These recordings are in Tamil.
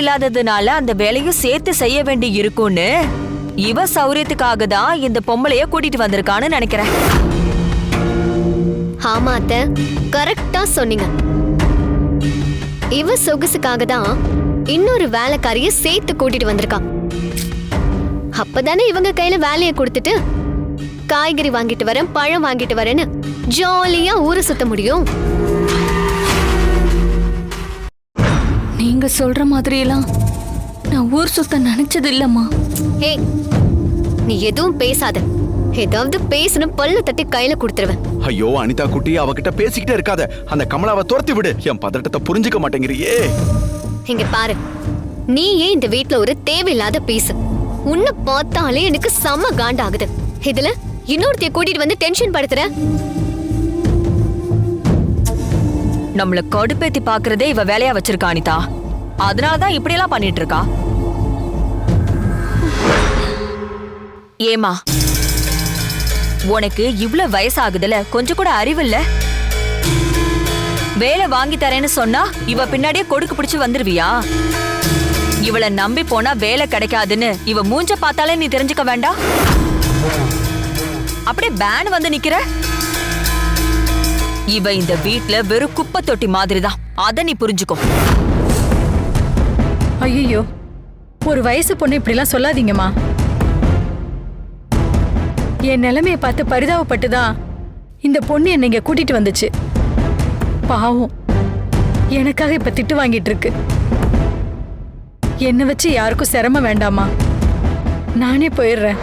இல்லாததுனால அந்த வேலையும் சேர்த்து செய்ய வேண்டி இருக்கும்னு இவ சௌரியத்துக்காக தான் இந்த பொம்பளைய கூட்டிட்டு வந்திருக்கான்னு நினைக்கிறேன். ஆமா அத்த கரெக்டா சொன்னீங்க. இவ சொகுசுக்காக தான் இன்னொரு வேலைக்காரிய சேர்த்து கூட்டிட்டு வந்திருக்கான். அப்பதானே இவங்க கையில வேலையை கொடுத்துட்டு காய்கறி வாங்கிட்டு வரேன் பழம் வாங்கிட்டு வரேன்னு ஜாலியா ஊரை சுத்த முடியும். நீங்க சொல்ற மாதிரியெல்லாம் நான் ஊர் சுத்த நினைச்சது இல்லம்மா ஹே நீ எதுவும் பேசாத. ஏதாவது பேசணும் பல்ல தட்டி கையில கொடுத்துருவேன் ஐயோ அனிதா குட்டி அவகிட்ட பேசிக்கிட்டே இருக்காத. அந்த கமலாவை துரத்தி விடு. என் பதட்டத்தை புரிஞ்சுக்க மாட்டேங்கிறியே. இங்க பாரு. நீ ஏன் இந்த வீட்ல ஒரு தேவையில்லாத பீஸ்? உன்னை பார்த்தாலே எனக்கு செம்ம காண்டாகுது. இதுல இன்னொருத்தைய கூட்டிட்டு வந்து டென்ஷன் படுத்துற? நம்மள கடுப்பேத்தி பாக்குறதே இவ வேலையா வச்சிருக்கா அனிதா. அதனாலதான் இப்படியெல்லாம் பண்ணிட்டு இருக்கா? ஏமா உனக்கு இவ்வளவு வயசாகுதுல கொஞ்சம் கூட அறிவில்ல வேலை வாங்கி தரேன்னு சொன்னா இவ பின்னாடியே கொடுக்கு பிடிச்சு வந்துருவியா? இவளை நம்பி போனா வேலை கிடைக்காதுன்னு இவ மூஞ்ச பார்த்தாலே நீ தெரிஞ்சுக்க வேண்டாம்? அப்படியே பேன் வந்து நிக்கிற? இவ இந்த வீட்ல வெறும் குப்பை தொட்டி மாதிரி தான் நீ புரிஞ்சுக்கோ. ஐயோ ஒரு வயசு பொண்ணு இப்படிலாம் சொல்லாதீங்கம்மா. என் நிலைமைய பார்த்து பரிதாபப்பட்டுதான் இந்த பொண்ணு என்னை இங்க கூட்டிட்டு வந்துச்சு. பாவம் எனக்காக இப்ப திட்டு வாங்கிட்டு இருக்கு. என்னை வச்சு யாருக்கும் சிரமம் வேண்டாமா நானே போயிடுறேன்.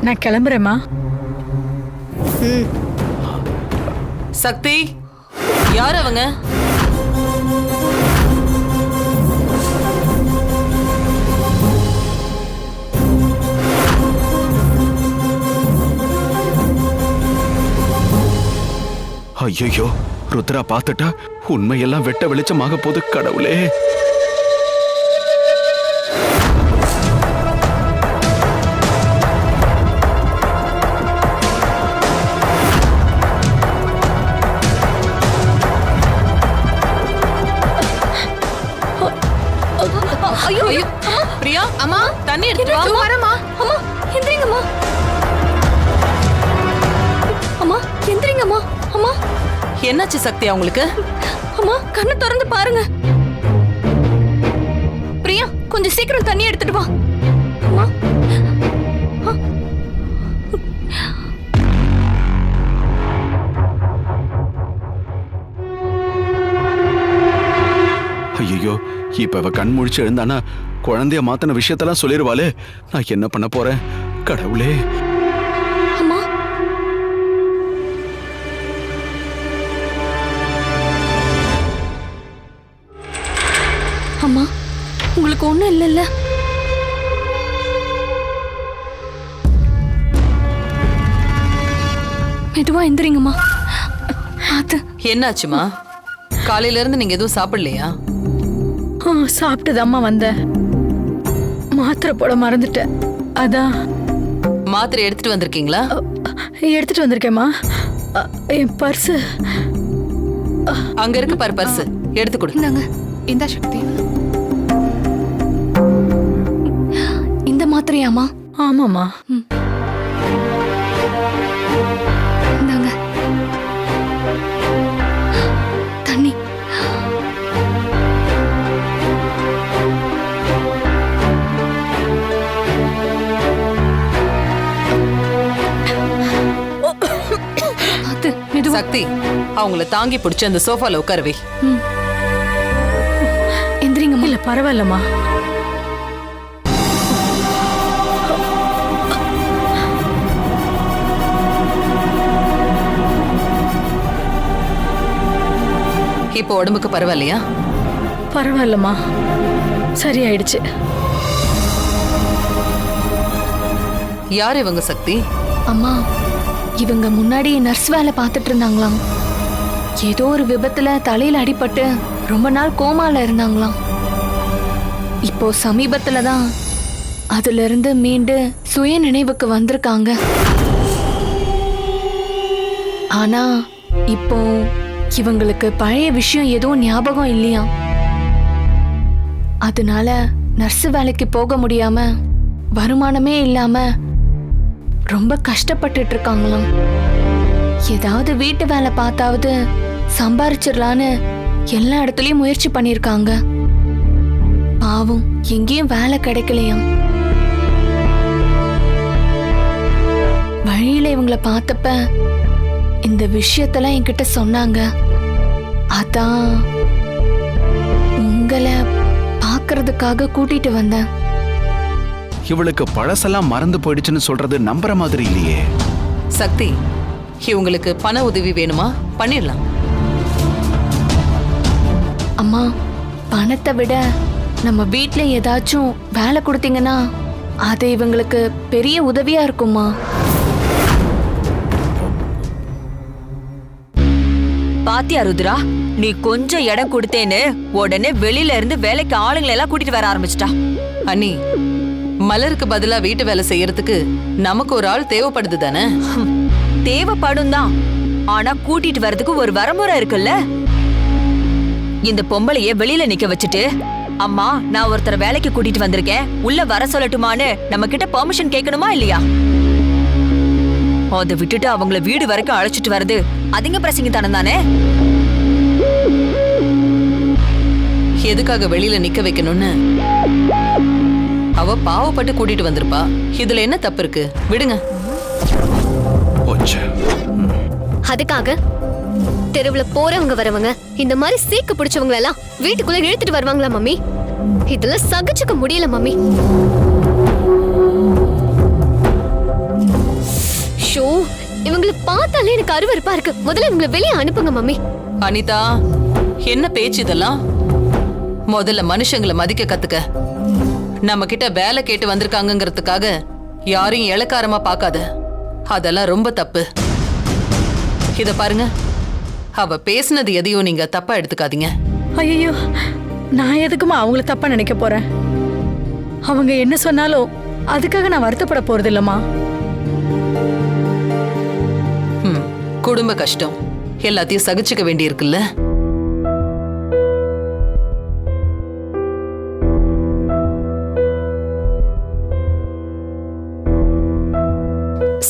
நான் கிளம்புறேம்மா. ம். சக்தி? யார் அவங்க? ஐயோ ருத்ரா பார்த்துட்டா உண்மையெல்லாம் வெட்ட வெளிச்சமாக போது கடவுளே. ஐயோ பிரியா அம்மா தண்ணி எடுத்துட்டு வா வரமா? அம்மா எந்திரிங்கம்மா. அம்மா எந்திரிங்கம்மா. அம்மா. என்னாச்சு சக்தி அவங்களுக்கு அம்மா கண்ணை திறந்து பாருங்க. பிரியா கொஞ்சம் சீக்கிரம் தண்ணி எடுத்துட்டு வா. அம்மா இப்ப அவ கண் முழிச்சு எழுந்தானா குழந்தைய மாத்தின விஷயத்தெல்லாம் சொல்லிருவாளே. நான் என்ன பண்ண போறேன்? கடவுளே. அம்மா. அம்மா உங்களுக்கு ஒண்ணும் இல்லைல்ல? மெதுவா எந்திரிங்கம்மா. அது என்னாச்சுமா காலையில இருந்து நீங்க எதுவும் சாப்பிடலையா? சாப்பிட்டுதாம்மா வந்தேன். மாத்திரை போட மறந்துட்டேன். அதான் மாத்திரை எடுத்துட்டு வந்திருக்கீங்களா? எடுத்துட்டு வந்திருக்கேம்மா. என் பர்ஸு அங்க இருக்கு பாரு பர்ஸ் எடுத்து கொடு. இந்தாங்க. இந்த சக்தி. இந்த மாத்திரையாமா ஆமாம்மா. சக்தி அவங்கள தாங்கி பிடிச்சு அந்த சோஃபால உட்கார வை எந்திரிங்கம்மா இல்ல பரவாயில்லம்மா. இப்போ உடம்புக்கு பரவாயில்லையா? பரவாயில்லம்மா. சரியாயிடுச்சு. யார் இவங்க சக்தி? அம்மா. இவங்க முன்னாடி நர்ஸ் வேலை பார்த்துட்டு இருந்தாங்களாம். ஏதோ ஒரு விபத்துல தலையில அடிபட்டு ரொம்ப நாள் கோமால இருந்தாங்களாம். இப்போ சமீபத்துல தான் அதுல இருந்து மீண்டு சுய நினைவுக்கு வந்திருக்காங்க. ஆனா இப்போ இவங்களுக்கு பழைய விஷயம் எதுவும் ஞாபகம் இல்லையா? அதனால நர்ஸ் வேலைக்கு போக முடியாம வருமானமே இல்லாம ரொம்ப கஷ்டப்பட்டுட்டு இருக்காங்களாம் ஏதாவது வீட்டு வேலை பார்த்தாவது சம்பாரிச்சிடலான்னு எல்லா இடத்துலயும் முயற்சி பண்ணிருக்காங்க பாவம் எங்கேயும் வேலை கிடைக்கலையாம். வழியில இவங்களை பார்த்தப்ப இந்த விஷயத்தெல்லாம் என்கிட்ட சொன்னாங்க. அதான் உங்களை பார்க்கறதுக்காக கூட்டிட்டு வந்தேன். இவளுக்கு பழசெல்லாம் மறந்து போயிடுச்சுன்னு சொல்றது நம்புற மாதிரி இல்லையே. சக்தி இவங்களுக்கு பண உதவி வேணுமா? பண்ணிடலாம். அம்மா பணத்தை விட நம்ம வீட்ல ஏதாச்சும் வேலை கொடுத்தீங்கன்னா அது இவங்களுக்கு பெரிய உதவியா இருக்குமா பாத்தியா ருத்ரா நீ கொஞ்சம் இடம் கொடுத்தேன்னு உடனே வெளியில இருந்து வேலைக்கு ஆளுங்களை எல்லாம் கூட்டிட்டு வர ஆரம்பிச்சிட்டா. அண்ணி மலருக்கு பதிலா வீட்டு வேலை செய்யறதுக்கு நமக்கு ஒரு ஆள் தேவைப்படுது தானே? தேவைப்படும் தான் ஆனா கூட்டிட்டு வர்றதுக்கு ஒரு வரமுறை இருக்குல்ல? இந்த பொம்பளைய வெளியில நிக்க வச்சுட்டு அம்மா நான் ஒருத்தரை வேலைக்கு கூட்டிட்டு வந்திருக்கேன். உள்ள வர சொல்லட்டுமான்னு நம்ம கிட்ட பெர்மிஷன் கேட்கணுமா இல்லையா? அதை விட்டுட்டு அவங்கள வீடு வரைக்கும் அழைச்சிட்டு வர்றது அதிக பிரசங்க தானே? எதுக்காக வெளியில நிக்க வைக்கணும்னு? அவ பாவப்பட்டு கூட்டிட்டு வந்திருப்பா. இதுல என்ன தப்பு இருக்கு விடுங்க அதுக்காக தெருவுல போறவங்க வரவங்க இந்த மாதிரி சீக்கு பிடிச்சவங்க எல்லாம் வீட்டுக்குள்ள இழுத்துட்டு வருவாங்களா மம்மி? இதெல்லாம் சகிச்சுக்க முடியல மம்மி. ஷோ இவங்களை பார்த்தாலே எனக்கு அருவருப்பா இருக்கு. முதல்ல இவங்களை வெளியே அனுப்புங்க மம்மி. அனிதா என்ன பேச்சு இதெல்லாம்? முதல்ல மனுஷங்களை மதிக்க கத்துக்க. நம்ம கிட்ட வேலை கேட்டு வந்திருக்காங்கங்கிறதுக்காக யாரையும் இளக்காரமா பார்க்காத. அதெல்லாம் ரொம்ப தப்பு. இத பாருங்க. அவ பேசுனது எதையும் நீங்க தப்பா எடுத்துக்காதீங்க. ஐயோ நான் எதுக்குமா அவங்கள தப்பா நினைக்க போறேன்? அவங்க என்ன சொன்னாலும் அதுக்காக நான் வருத்தப்பட போறது இல்லம்மா குடும்ப கஷ்டம். எல்லாத்தையும் சகிச்சுக்க வேண்டியிருக்குல்ல?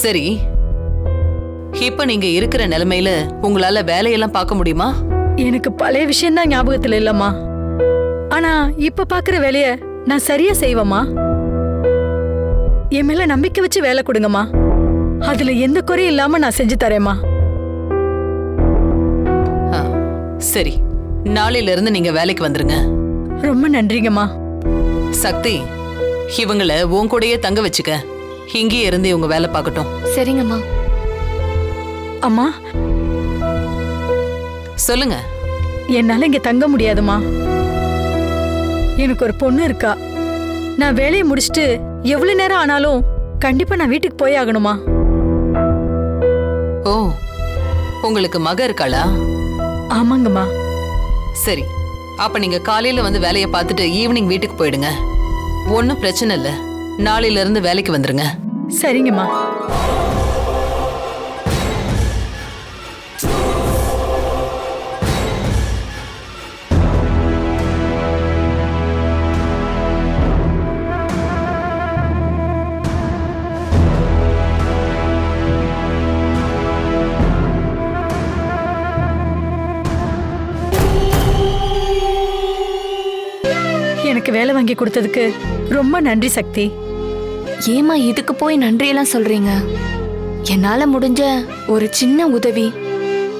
சரி. இப்ப நீங்க இருக்கிற நிலைமையில உங்களால வேலையெல்லாம் பார்க்க முடியுமா? எனக்கு பழைய விஷயம்தான் ஞாபகத்துல இல்லம்மா. ஆனா இப்ப பாக்குற வேலைய நான் சரியா செய்வேம்மா? என் மேல நம்பிக்கை வச்சு வேலை கொடுங்கம்மா. அதுல எந்த குறையும் இல்லாம நான் செஞ்சு தரேம்மா. சரி. நாளையில இருந்து நீங்க வேலைக்கு வந்துருங்க. ரொம்ப நன்றிங்கம்மா. சக்தி இவங்கள உன் கூடயே தங்க வச்சுக்க. இங்கேயே இருந்து இவங்க வேலை பார்க்கட்டும். சரிங்கம்மா. அம்மா? சொல்லுங்க. என்னால இங்க தங்க முடியாதும்மா. எனக்கு ஒரு பொண்ணு இருக்கா. நான் வேலையை முடிச்சிட்டு எவ்வளவு நேரம் ஆனாலும் கண்டிப்பா நான் வீட்டுக்கு போய் ஆகணுமா ஓ உங்களுக்கு மக இருக்காளா? ஆமாங்கம்மா. சரி அப்ப நீங்க காலையில வந்து வேலையை பார்த்துட்டு ஈவினிங் வீட்டுக்கு போயிடுங்க. ஒன்றும் பிரச்சனை இல்லை. நாளையிலிருந்து வேலைக்கு வந்துருங்க. சரிங்கம்மா. வாங்கி கொடுத்ததுக்கு ரொம்ப நன்றி சக்தி. ஏமா இதுக்கு போய் நன்றியெல்லாம் சொல்றீங்க? என்னால முடிஞ்ச ஒரு சின்ன உதவி.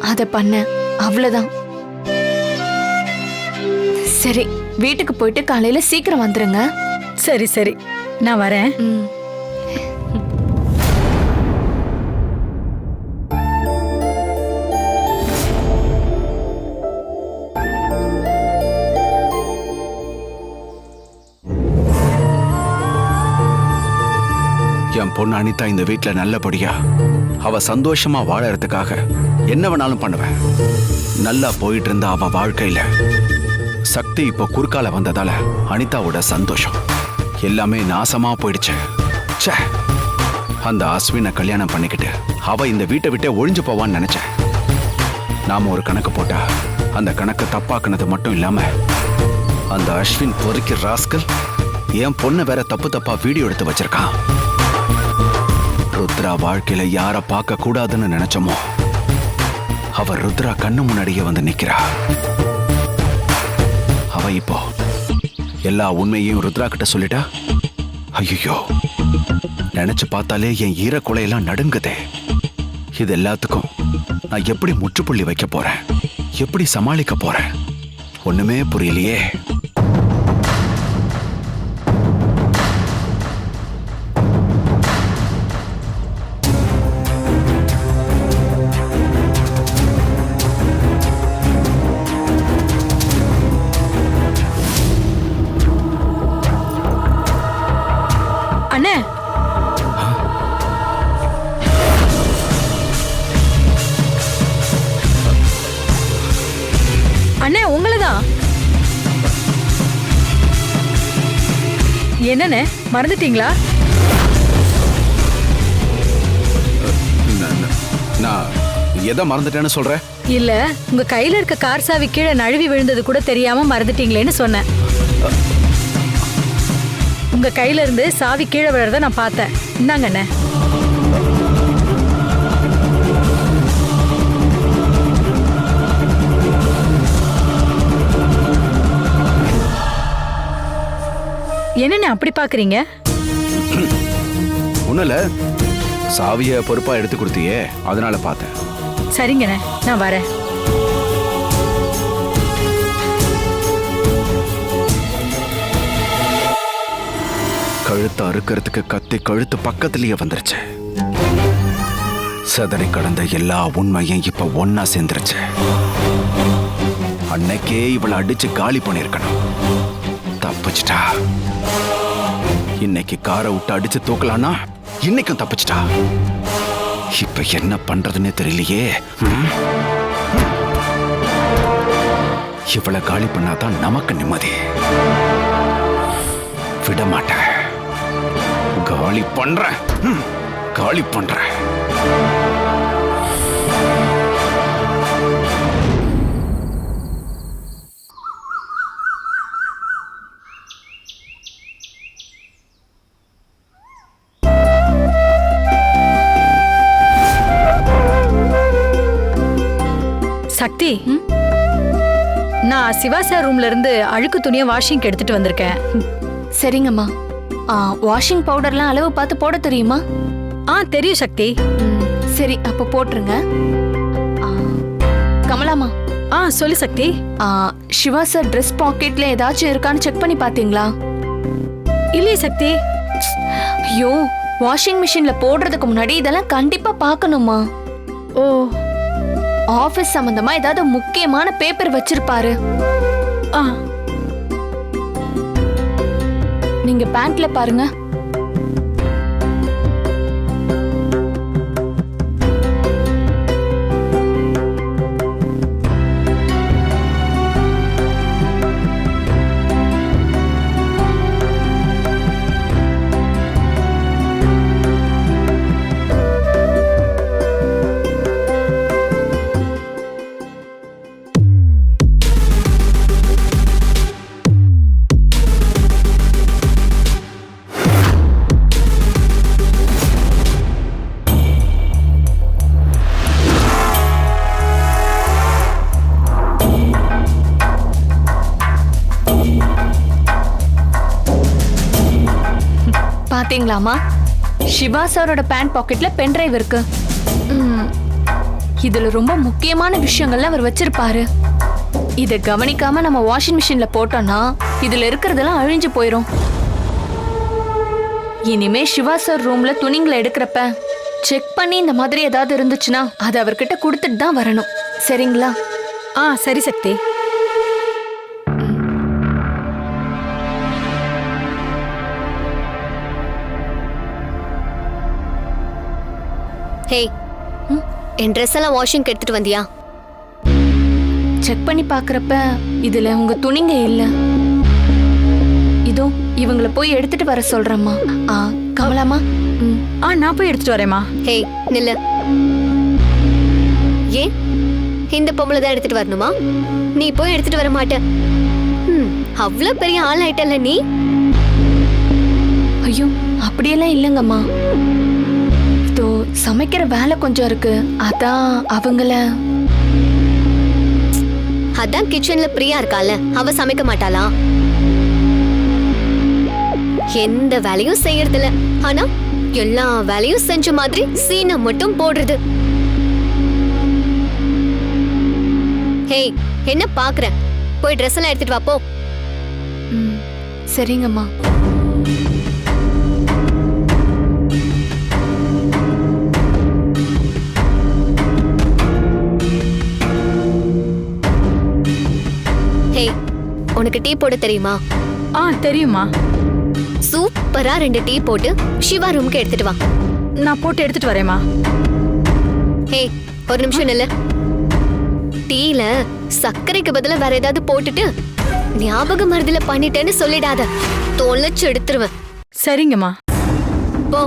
அத பண்ண. அவ்வளவுதான். சரி வீட்டுக்கு போயிட்டு காலையில சீக்கிரம் வந்துருங்க. சரி சரி. நான் வரேன். ம். பொண்ணு அனிதா இந்த வீட்டில் நல்லபடியா அவ சந்தோஷமா வாழறதுக்காக என்ன வேணாலும் பண்ணுவேன். நல்லா போயிட்டு இருந்த அவ வாழ்க்கையில சக்தி இப்போ குறுக்கால வந்ததால அனிதாவோட சந்தோஷம் எல்லாமே நாசமா போயிடுச்சு. அந்த அஸ்வினை கல்யாணம் பண்ணிக்கிட்டு அவ இந்த வீட்டை விட்டே ஒழிஞ்சு போவான்னு நினைச்சேன். நாம ஒரு கணக்கு போட்டா அந்த கணக்கை தப்பாக்குனது மட்டும் இல்லாம அந்த அஸ்வின் பொறுக்கி ராஸ்கல் என் பொண்ணை வேற தப்பு தப்பா வீடியோ எடுத்து வச்சிருக்கான். ருத்ரா வாழ்க்கையில யார பார்க்க கூடாதுன்னு நினைச்சோமோ அவ ருத்ரா கண்ணு முன்னாடியே வந்து நிக்கிறா அவ இப்போ எல்லா உண்மையையும் ருத்ரா கிட்ட சொல்லிட்டா? ஐயோ நினைச்சு பார்த்தாலே என் ஈர ஈரக்குலையெல்லாம் நடுங்குதே. இது எல்லாத்துக்கும் நான் எப்படி முற்றுப்புள்ளி வைக்க போறேன்? எப்படி சமாளிக்க போறேன்? ஒண்ணுமே புரியலையே. என்னண்ணே? மறந்துட்டீங்களா? நான்- எதை மறந்துட்டேன்னு சொல்றேன் இல்ல உங்க கையில இருக்க கார் சாவி கீழே நழுவி விழுந்தது கூட தெரியாம மறந்துட்டீங்களேன்னு சொன்னேன். உங்க கையில இருந்து சாவி கீழே விழுறத நான் பார்த்தேன். இந்தாங்க என்னண்ணே அப்படி பாக்குறீங்க? ஒண்ணும் இல்ல சாவிய பொறுப்பா எடுத்து கொடுத்தியே. அதனால பார்த்தேன். சரிங்கண்ணே நான் வரேன். கழுத்தை அறுக்கிறதுக்கு கத்தி கழுத்து பக்கத்திலேயே வந்துருச்சு. சதறி கடந்த எல்லா உண்மையும் இப்ப ஒன்னா சேர்ந்துருச்சு. அன்னைக்கே இவளை அடிச்சு காலி பண்ணிருக்கணும் தப்பிச்சிட்டா? இன்னைக்கு காரை விட்டு அடிச்சு தூக்கலானா இன்னைக்கும் தப்பிச்சிட்டா? இப்ப என்ன பண்றதுன்னே தெரியலையே. ம்? இவளை காலி பண்ணாதான் நமக்கு நிம்மதி. விட மாட்டேன். காலி பண்றேன். காலி பண்றேன். சக்தி நான் சிவா சார் ரூம்ல இருந்து அழுக்கு துணியை வாஷிங்க்கு எடுத்துட்டு வந்திருக்கேன். சரிங்கம்மா. ஆ, வாஷிங் பவுடர்லாம் அளவு பார்த்து போட தெரியுமா? ஆ தெரியும் சக்தி. ம், சரி அப்போ போட்டுருங்க. ஆ, கமலாமா ஆ சொல்லு சக்தி. ஆ, சிவா சார் ட்ரெஸ் பாக்கெட்ல ஏதாச்சும் இருக்கான்னு செக் பண்ணி பாத்தீங்களா இல்லையே சக்தி. ஐயோ வாஷிங் மிஷின்ல போடுறதுக்கு முன்னாடி இதெல்லாம் கண்டிப்பா பார்க்கணுமா ஓ ஆபீஸ் சம்பந்தமா ஏதாவது முக்கியமான பேப்பர் வச்சிருப்பாரு. ஆ. நீங்க பேண்ட்ல பாருங்க. பாத்தீங்களாமா சிவா சாரோட பேண்ட் பாக்கெட்ல பென் டிரைவ் இருக்கு. ம், இதுல ரொம்ப முக்கியமான விஷயங்கள்லாம் அவர் வச்சிருப்பாரு. இத கவனிக்காம நம்ம வாஷிங் மிஷின்ல போட்டோம்னா இதுல இருக்கிறதெல்லாம் அழிஞ்சு போயிரும். இனிமே சிவா சார் ரூம்ல துணிங்களை எடுக்கிறப்ப செக் பண்ணி இந்த மாதிரி ஏதாவது இருந்துச்சுன்னா அதை அவர்கிட்ட கொடுத்துட்டு தான் வரணும். சரிங்களா? ஆ சரி சக்தி. ஹே என் ட்ரெஸ் எல்லாம் வாஷிங்க்கு எடுத்துட்டு வந்தியா? செக் பண்ணி பார்க்கறப்ப இதுல உங்க துணிங்க இல்ல. இதோ இவங்கள போய் எடுத்துட்டு வர சொல்றேம்மா. ஆ கமலாமா ம். ஆ நான் போய் எடுத்துட்டு வரேம்மா. ஹே நில்லு. ஏன்? இந்த பொம்பளை தான் எடுத்துட்டு வரணுமா? நீ போய் எடுத்துட்டு வர மாட்ட. ம், அவ்வளவு பெரிய ஆள் ஆயிட்டல்ல நீ? ஐயோ அப்படியெல்லாம் இல்லைங்கம்மா. சமைக்கிற வேலை கொஞ்சம் இருக்கு. அதான் அவங்கள. அதான் கிச்சன்ல பிரியா இருக்கால அவ சமைக்க மாட்டாளா? எந்த வேலையும் செய்யறதில்ல. ஆனா எல்லா வேலையும் செஞ்ச மாதிரி சீனை மட்டும் போடுறது. ஹேய் என்ன பாக்குற போய் ட்ரெஸ் எல்லாம் எடுத்துட்டு வா போ. சரிங்கம்மா. உனக்கு டீ போட தெரியுமா? ஆ தெரியுமா சூப்பரா ரெண்டு டீ போட்டு சிவா ரூமுக்கு எடுத்துட்டு வா. நான் போட்டு எடுத்துட்டு வரேம்மா. ஹேய் ஒரு நிமிஷம் நில்லு. டீல சர்க்கரைக்கு பதிலா வேற ஏதாவது போட்டுட்டு ஞாபக மருதுல பண்ணிட்டேன்னு சொல்லிடாத. தொலைச்சு எடுத்துருவேன் சரிங்கம்மா. போ.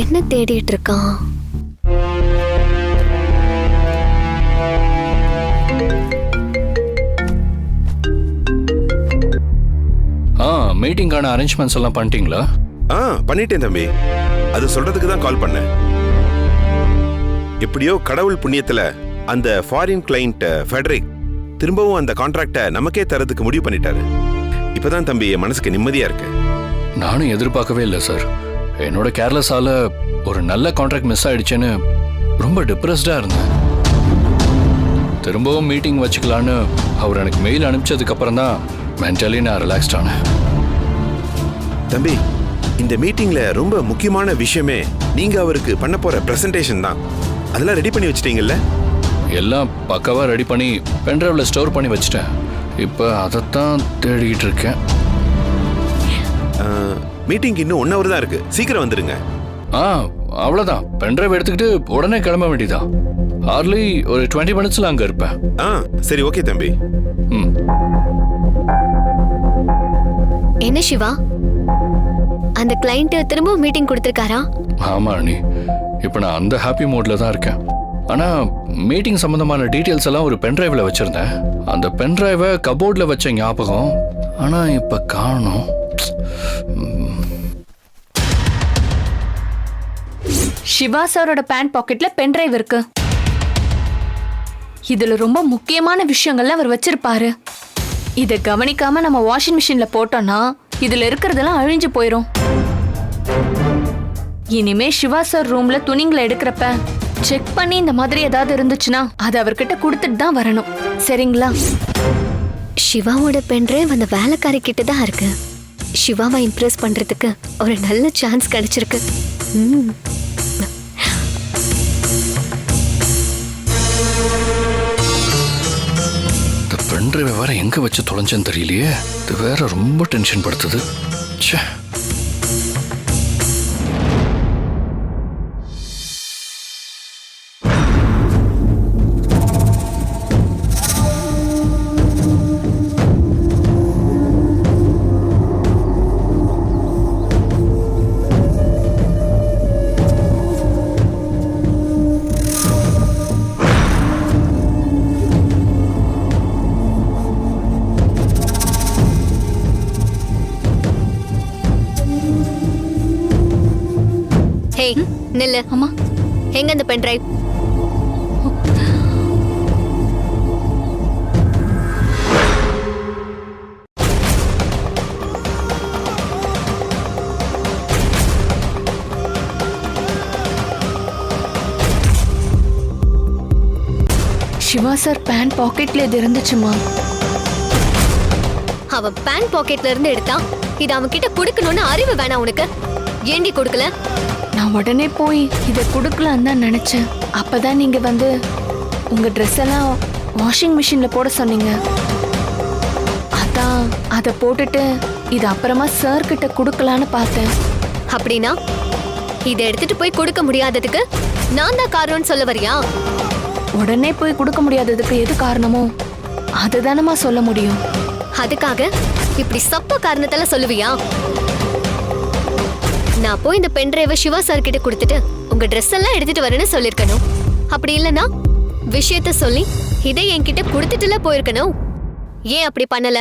என்ன தேடிட்டு இருக்கான் ஆ மீட்டிங்கான அரேஞ்ச்மெண்ட்ஸ் எல்லாம் பண்ணிட்டீங்களா? ஆ பண்ணிட்டேன் தம்பி. அது சொல்றதுக்கு தான் கால் பண்ணேன். எப்படியோ கடவுள் புண்ணியத்துல அந்த ஃபாரின் கிளைண்ட் ஃபெடரிக் திரும்பவும் அந்த கான்ட்ராக்டை நமக்கே தரதுக்கு முடிவு பண்ணிட்டாரு. இப்பதான் தம்பி என் மனசுக்கு நிம்மதியா இருக்கு. நானும் எதிர்பார்க்கவே இல்லை சார். என்னோட கேர்லெஸ்ஸால ஒரு நல்ல கான்ட்ராக்ட் மிஸ் ஆயிடுச்சுன்னு ரொம்ப டிப்ரெஸ்டாக இருந்தேன். திரும்பவும் மீட்டிங் வச்சுக்கலான்னு அவர் எனக்கு மெயில் அனுப்பிச்சதுக்கு அப்புறம் தான் மென்டலி நான் ரிலாக்ஸ்ட் ஆனேன். தம்பி இந்த மீட்டிங்ல ரொம்ப முக்கியமான விஷயமே நீங்க அவருக்கு பண்ண போற பிரசன்டேஷன் தான். அதெல்லாம் ரெடி பண்ணி வச்சிட்டீங்கல்ல? எல்லாம் பக்காவாக ரெடி பண்ணி பென்ட்ரைவில் ஸ்டோர் பண்ணி வச்சுட்டேன். இப்போ அதைத்தான் தேடிக்கிட்டு இருக்கேன். மீட்டிங் இன்னும் ஒன் ஹவர் தான் இருக்கு. சீக்கிரம் வந்துருங்க. ஆ அவ்வளோதான் பென்ட்ரைவ் எடுத்துக்கிட்டு உடனே கிளம்ப வேண்டியதான் ஹார்லி ஒரு டுவெண்ட்டி மினிட்ஸில் அங்கே இருப்பேன். ஆ சரி ஓகே தம்பி. ம். என்ன சிவா? அந்த கிளைண்ட் திரும்ப மீட்டிங் கொடுத்திருக்காரா? ஆமா அண்ணி. இப்போ நான் அந்த ஹாப்பி மூட்ல தான் இருக்கேன். ஆனா மீட்டிங் சம்பந்தமான டீட்டெயில்ஸ் எல்லாம் ஒரு பென்டிரைவ்ல வச்சிருந்தேன். அந்த பென்டிரைவை கபோர்ட்ல வச்ச ஞாபகம் ஆனா இப்ப காணோம். சிவா சாரோட பேண்ட் பாக்கெட்ல பென்டிரைவ் இருக்கு. இதுல ரொம்ப முக்கியமான விஷயங்கள்லாம் அவர் வச்சிருப்பாரு. இத கவனிக்காம நம்ம வாஷிங் மிஷின்ல போட்டோம்னா இதுல இருக்கிறதெல்லாம் அழிஞ்சு போயிரும். இனிமே சிவா சார் ரூம்ல துணிங்களை எடுக்கிறப்ப செக் பண்ணி இந்த மாதிரி ஏதாவது இருந்துச்சுன்னா அது அவர்கிட்ட கொடுத்துட்டு தான் வரணும். சரிங்களா? சிவாவோட பென்ட்ரைவ் அந்த வேலைக்காரி கிட்ட தான் இருக்கு. சிவாவை இம்ப்ரெஸ் பண்றதுக்கு ஒரு நல்ல சான்ஸ் கிடைச்சிருக்கு. ஃப்ரெண்ட் இந்த வேற எங்க வச்சு தொலைஞ்சேன்னு தெரியலையே. இது வேற ரொம்ப டென்ஷன் படுத்துது. ச்சே. பென்ட்ரைவ் சிவா சார் பேண்ட் பாக்கெட்ல இது இருந்துச்சுமா? அவன் பேண்ட் பாக்கெட்ல இருந்து எடுத்தான் இது அவன் கிட்ட கொடுக்கணும்னு அறிவு வேணாம் உனக்கு. ஏண்டி கொடுக்கல? நான் உடனே போய் இதை கொடுக்கலான்னு தான் நினைச்சேன். அப்பதான் நீங்க வந்து உங்க ட்ரெஸ் எல்லாம் வாஷிங் மிஷின்ல போட சொன்னீங்க. அதான் அதை போட்டுட்டு இது அப்புறமா சார் கிட்ட கொடுக்கலான்னு பார்த்தேன். அப்படின்னா இதை எடுத்துட்டு போய் கொடுக்க முடியாததுக்கு நான் தான் காரணம்னு சொல்ல வரியா? உடனே போய் கொடுக்க முடியாததுக்கு எது காரணமோ அதுதானமா சொல்ல முடியும். அதுக்காக இப்படி சப்ப காரணத்தால சொல்லுவியா? நான் போய் இந்த பென் டிரைவை சிவா சார் கிட்ட கொடுத்துட்டு உங்க ட்ரெஸ் எல்லாம் எடுத்துட்டு வரேன்னு சொல்லிருக்கணும் அப்படி இல்லனா விஷயத்த சொல்லி இதை என்கிட்ட கொடுத்துட்டுல போயிருக்கணும். ஏன் அப்படி பண்ணல?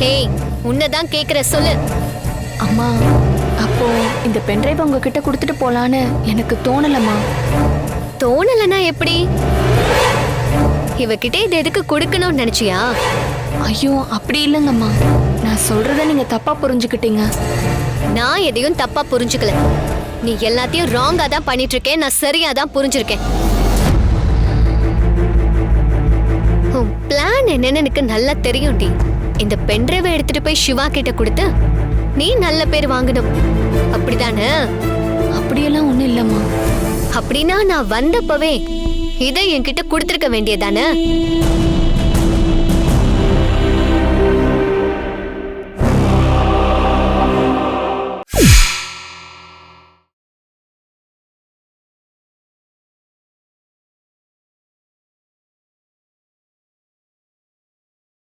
ஹேய் உன்னதான் கேக்குற சொல்லு. அம்மா அப்போ இந்த பென்ட்ரைவ் உங்ககிட்ட கொடுத்துட்டு போலான்னு எனக்கு தோணலம்மா. தோணலனா எப்படி? இவகிட்ட இது எதுக்கு கொடுக்கணும்னு நினைச்சியா? ஐயோ அப்படி இல்லைங்கம்மா. நான் சொல்றத நீங்க தப்பா புரிஞ்சுக்கிட்டீங்க. நான் எதையும் தப்பா புரிஞ்சுக்கல. நீ எல்லாத்தையும் ராங்கா தான் பண்ணிட்டு இருக்கேன் நான் சரியா தான் புரிஞ்சிருக்கேன். உன் பிளான் என்னன்னு எனக்கு நல்லா தெரியும் டி. இந்த பென்ட்ரைவை எடுத்துட்டு போய் சிவா கிட்ட கொடுத்து நீ நல்ல பேர் வாங்கணும். அப்படிதானே? அப்படியெல்லாம் ஒண்ணும் இல்லம்மா. அப்படின்னா நான் வந்தப்பவே இதை என்கிட்ட கொடுத்துருக்க வேண்டியதானே